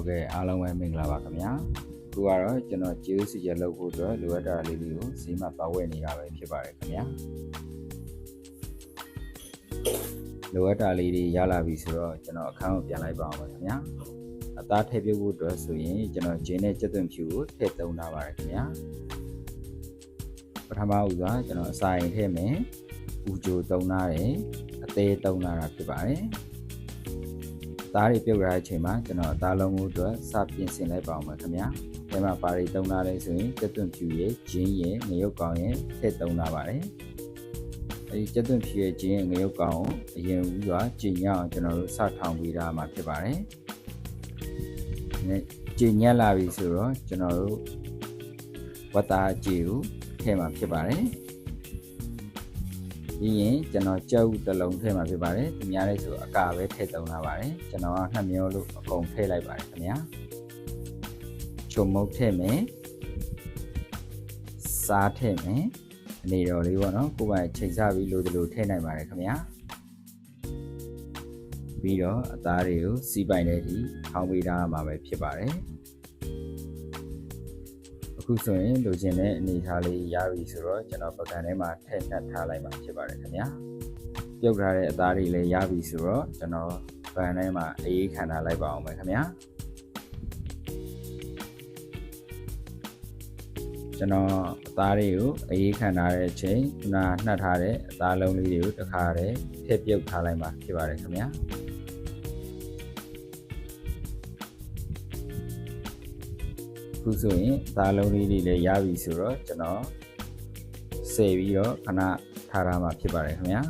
ဟုတ်ကဲ့အားလုံးပဲမင်္ဂလာပါခင်ဗျာအခုကတော့ကျွန်တော်ကျေးဇူးစီရလုပ်ဖို့အတွက်လိုအပ်တာလေးတွေကိုစီမပါဝဲနေတာပဲဖြစ်ပါတယ်ခင်ဗျာလိုအပ်တာလေးတွေရလာပြီဆိုတော့ကျွန်တော်အခန်းကိုပြန်လိုက်ပါအောင်ခင်ဗျာအသားထည့်ပြုတ်ဖို့အတွက်ဆိုရင်ကျွန်တော်ဂျင်းနဲ့ကြက်သွန်ဖြူကိုထည့်သုံးထားပါတယ်ခင်ဗျာပထမဦးစွာကျွန်တော်အစာရင်ထည့်မယ်ဥကြိုသုံးထားတယ်အသေးသုံးထားတာဖြစ်ပါတယ် သားတွေပြုတ်ရတဲ့အချိန်မှာကျွန်တော်အသားလုံးကိုအတွက်စပြင်ဆင်လိုက်ပါအောင်ပါခင်ဗျာ။ဒီမှာပါရီတုံးထားလဲဆိုရင်ကျက်သွန်ဖြူရဲ့ဂျင်းရဲ့ငရုတ်ကောင်ရဲ့ထည့်တုံးထားပါတယ်။အဲဒီကျက်သွန်ဖြူရဲ့ဂျင်းရဲ့ငရုတ်ကောင်ကိုအရင်ဦးစွာကြင်ညက်အောင်ကျွန်တော်တို့စထောင်ပေးထားမှာဖြစ်ပါတယ်။ဒီကြင်ညက်လာပြီဆိုတော့ကျွန်တော်တို့ဝတ်သားကြည်ကိုထည့်မှာဖြစ်ပါတယ်။ ပြီးရင်ကျွန်တော်ကြောက်တစ်လုံးထည့်မှာဖြစ်ပါတယ်။ဒီများလေးဆိုအကာပဲထည့်သုံးလာပါတယ်။ကျွန်တော်ကနှစ်မျိုးလို့အကုန်ထည့်လိုက်ပါတယ်ခင်ဗျာ။ချုံမုတ်ထည့်မယ်။စားထည့်မယ်။အနေတော်လေးပေါ့နော်။ကိုယ်ပိုင်ချိန်စားပြီးလိုသလိုထည့်နိုင်ပါတယ်ခင်ဗျာ။ပြီးတော့အသားတွေကိုစီးပိုင်တဲ့ဒီထောင်းပေးထားမှာပဲဖြစ်ပါတယ်။အ ခုဆိုရင်လိုချင်တဲ့အနေအထားလေးရပြီဆိုတော့ကျွန်တော်ပကံထဲမှာထည့်နှက်ထားလိုက်မှာဖြစ်ပါတယ်ခင်ဗျာပြုတ်ထားတဲ့အသားတွေလည်းရပြီဆိုတော့ကျွန်တော်ပကံထဲမှာအေးခံထားလိုက်ပါအောင်မယ်ခင်ဗျာကျွန်တော်အသားတွေကိုအေးခံထားတဲ့အချိန်ခုနနှက်ထားတဲ့အသားလုံးလေးတွေကိုတစ်ခါတည်းထည့်ပြုတ်ထားလိုက်မှာဖြစ်ပါတယ်ခင်ဗျာ ခုဆိုရင်သားလုံးလေးတွေလည်းရပြီဆိုတော့ကျွန်တော်စေပြီးတော့ခဏထားထားမှာဖြစ်ပါတယ်ခင်ဗျာ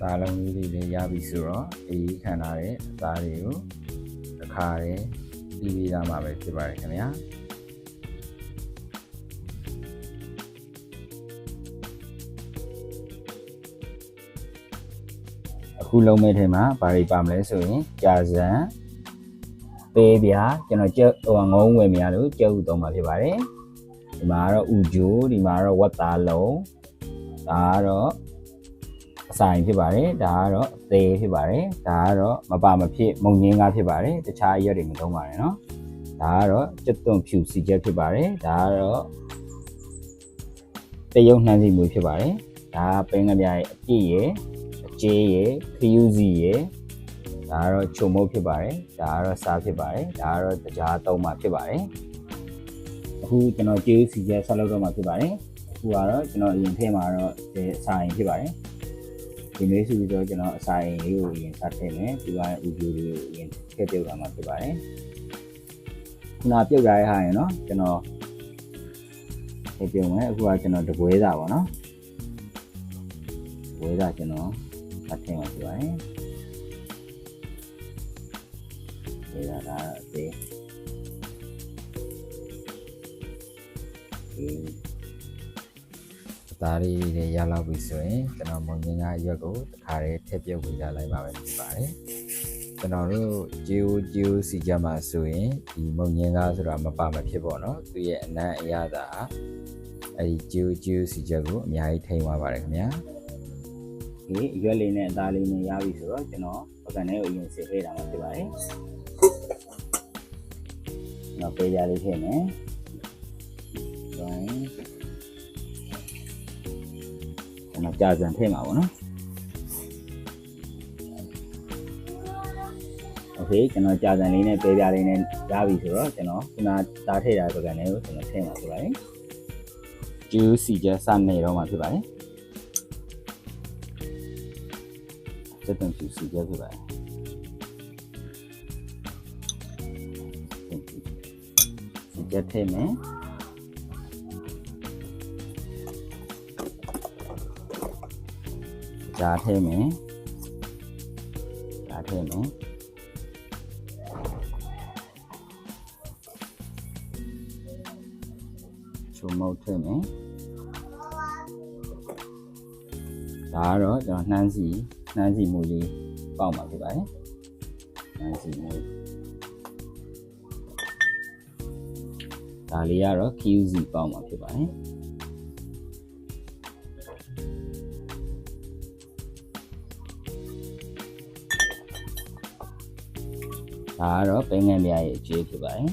သားလုံးလေးတွေလည်းရပြီဆိုတော့အေးခံထားတဲ့အသားတွေကိုတစ်ခါတည်းပြီးပြီးသားမှာပဲဖြစ်ပါတယ်ခင်ဗျာ ခုလုံးမဲ့ထဲမှာဘာတွေပါမလဲဆိုရင်ကြာစံပေးပြကျွန်တော်ကျဟိုငုံးဝင်မြလို့ကျုပ်သုံးပါဖြစ်ပါတယ်ဒီမှာကတော့ဥဂျိုဒီမှာကတော့ဝတ်သားလုံးဒါကတော့အဆိုင်ဖြစ်ပါတယ်ဒါကတော့အသေးဖြစ်ပါတယ်ဒါကတော့မပါမဖြစ်မုံငင်းကားဖြစ်ပါတယ်တခြားရက်တွေမသုံးပါနဲ့เนาะဒါကတော့ကျွတ်သွန်ဖြူစီချက်ဖြစ်ပါတယ်ဒါကတော့တရုတ်နှမ်းစီမွေဖြစ်ပါတယ်ဒါပင်းကပြရဲ့အပြည့်ရဲ့ ကျေးရယ်ခရူးစီရယ်ဒါကတော့ချုံမုတ်ဖြစ်ပါတယ်ဒါကတော့စားဖြစ်ပါတယ်ဒါကတော့တရားသုံးမှဖြစ်ပါတယ်အခုကျွန်တော်ကျေးစီကျဲဆက်လုပ်တော့မှဖြစ်ပါတယ်အခုကတော့ကျွန်တော်အရင်ထည့်မှာတော့ဒီအစာရင်ဖြစ်ပါတယ်ဒီမျိုးဆိုပြီးတော့ကျွန်တော်အစာရင်လေးကိုအရင်ဆက်ထည့်မယ်ဒီကဥပ္ပူလေးကိုအရင်ထည့်ပြုတ်တာမှဖြစ်ပါတယ်ခုနပြုတ်ရတဲ့ဟာရင်နော်ကျွန်တော်ထည့်ပြုတ်မယ်အခုကကျွန်တော်တပွဲသားပေါ့နော်ဝဲသားကျွန်တော် ဖတ်ထည့်မှာဖြစ်ပါတယ်။ဒါကဒါဒီဒီဒါရီတွေရလောက်ပြီဆိုရင်ကျွန်တော်မုံငင်းကရွက်ကိုတခါတည်းထည့်ပြုတ်ပေးကြလိုက်ပါပဲဖြစ်ပါတယ်။ကျွန်တော်တို့ဂျီယိုဂျီယိုစီကြမှာဆိုရင်ဒီမုံငင်းကားဆိုတာမပါမဖြစ်ပေါ့နော်။သူရဲ့အနံ့အရသာအဲဒီဂျီယိုဂျီယိုစီချက်ကိုအများကြီးထိန်းသွားပါတယ်ခင်ဗျာ။ okay ရွက်လေးနဲ့အသားလေးနဲ့ရပြီဆိုတော့ကျွန်တော်ပကံထဲကိုအရင်စစ်ထည့်တာမှဖြစ်ပါတယ်ကျွန်တော်ပေးကြလေးထည့်မယ် join ကျွန်တော်ကြာစံထည့်မှာပေါ့နော် okay ကျွန်တော်ကြာစံလေးနဲ့ပေးကြလေးနဲ့ရပြီဆိုတော့ကျွန်တော်ခုနသားထည့်တာပကံထဲကိုကျွန်တော်ထည့်မှာဖြစ်ပါတယ် juice ကြစနေတော့မှာဖြစ်ပါတယ် တက်တန်ဖြူစီကြဖြစ်ပါတယ်စီကြထည့်မယ်ဓာတ်ထည့်မယ်ဓာတ်ထည့်မယ်ချုံမောက်ထည့်မယ်ဒါကတော့ကျွန်တော်နှမ်းစီ နှမ်းစီမူလေးပေါက်မှာဖြစ်ပါတယ်နှမ်းစီမူဒါလေးကတော့ QC ပေါက်မှာဖြစ်ပါတယ်ဒါကတော့ပင်ငံမြရဲ့အကျွေးဖြစ်ပါတယ်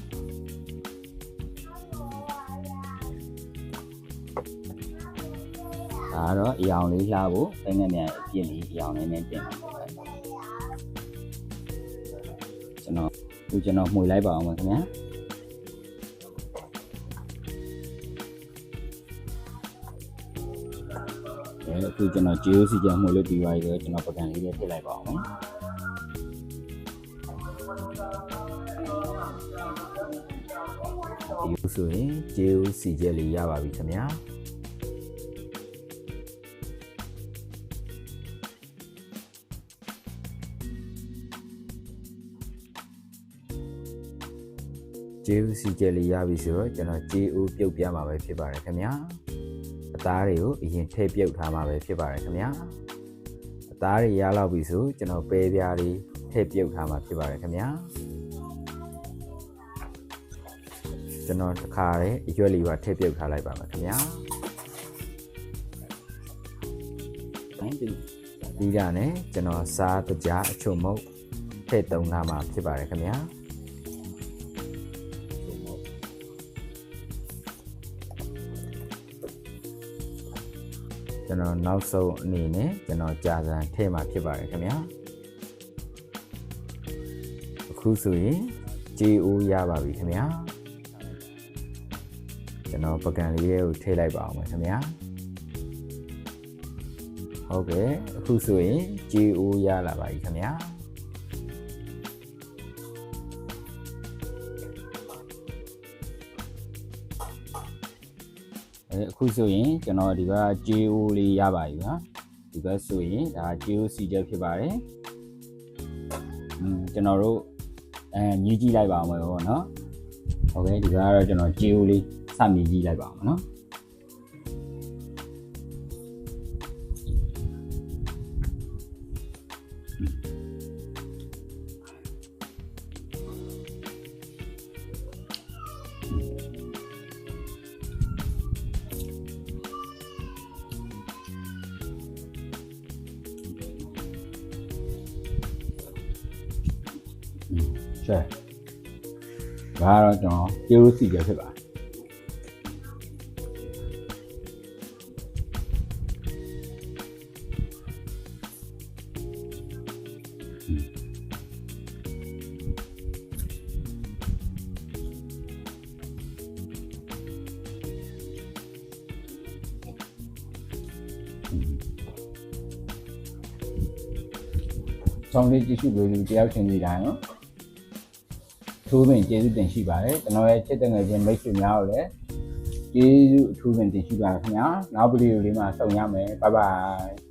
အယောင်လေးလှဖို့ပင်ငံမြရဲ့အပြစ်လေးအယောင်လေးနဲ့တင်ပါမယ်ကျွန်တော်ဒီကျွန်တော်မှွေလိုက်ပါအောင်ပါခင်ဗျာအဲအခုကျွန်တော် JOC ကြမှွေလို့ပြီးပါပြီဆိုတော့ကျွန်တော်ပကံလေးလေးထည့်လိုက်ပါအောင်နော်ဒီလိုဆိုရင် JOC ချက်လေးရပါပြီခင်ဗျာ ဂျေစီဂျယ်လီရပြီဆိုတော့ကျွန်တော် JO ပြုတ်ပြမှာပဲဖြစ်ပါတယ်ခင်ဗျာအသားတွေကိုအရင်ထည့်ပြုတ်ထားမှာပဲဖြစ်ပါတယ်ခင်ဗျာအသားတွေရလောက်ပြီဆိုကျွန်တော်ပဲပြားလေးထည့်ပြုတ်ထားမှာဖြစ်ပါတယ်ခင်ဗျာကျွန်တော်တစ်ခါလေးအရွက်လေးပါထည့်ပြုတ်ထားလိုက်ပါမယ်ခင်ဗျာတိုင်းပြီပြီးတာနဲ့ကျွန်တော်စားတကြားအချုံမုတ်ထည့်သုံးထားမှာဖြစ်ပါတယ်ခင်ဗျာ ကျွန်တော်နောက်ဆုံးအနေနဲ့ကျွန်တော်ကြာစံထည့်မှာဖြစ်ပါတယ်ခင်ဗျာအခုဆိုရင် JO ရပါပြီခင်ဗျာကျွန်တော်ပကံလေးရဲ့ကိုထည့်လိုက်ပါအောင်မယ်ခင်ဗျာဟုတ်ကဲ့အခုဆိုရင် JO ရလာပါပြီခင်ဗျာ အဲအခုဆိုရင်ကျွန်တော်ဒီက JO လေးရပါပြီဟာဒီဘက်ဆိုရင်ဒါ JOC ချက်ဖြစ်ပါတယ်อืมကျွန်တော်တို့အဲညီးကြည့်လိုက်ပါအောင်မယ်ပေါ့နော်ဟုတ်ကဲ့ဒီကတော့ကျွန်တော် JO လေးစမြည်ကြည့်လိုက်ပါအောင်နော် ရှယ်ဒါကတော့ကျွန်တော် JOC ချက်ဖြစ်ပါတယ်ဆောင်းလေးကြည့်ရှုလို့တယောက်ချင်းစီတိုင်းနော် ထိုးပင်ကျေးဇူးတင်ရှိပါတယ်ကျွန်တော်ရဲ့ချစ်တဲ့ငယ်ချင်းမိတ်ဆွေများကိုလည်းကျေးဇူးအထူးပင်တင်ရှိပါတယ်ခင်ဗျာနောက်ဗီဒီယိုလေးမှာဆုံရမယ်ဘိုင်ဘိုင်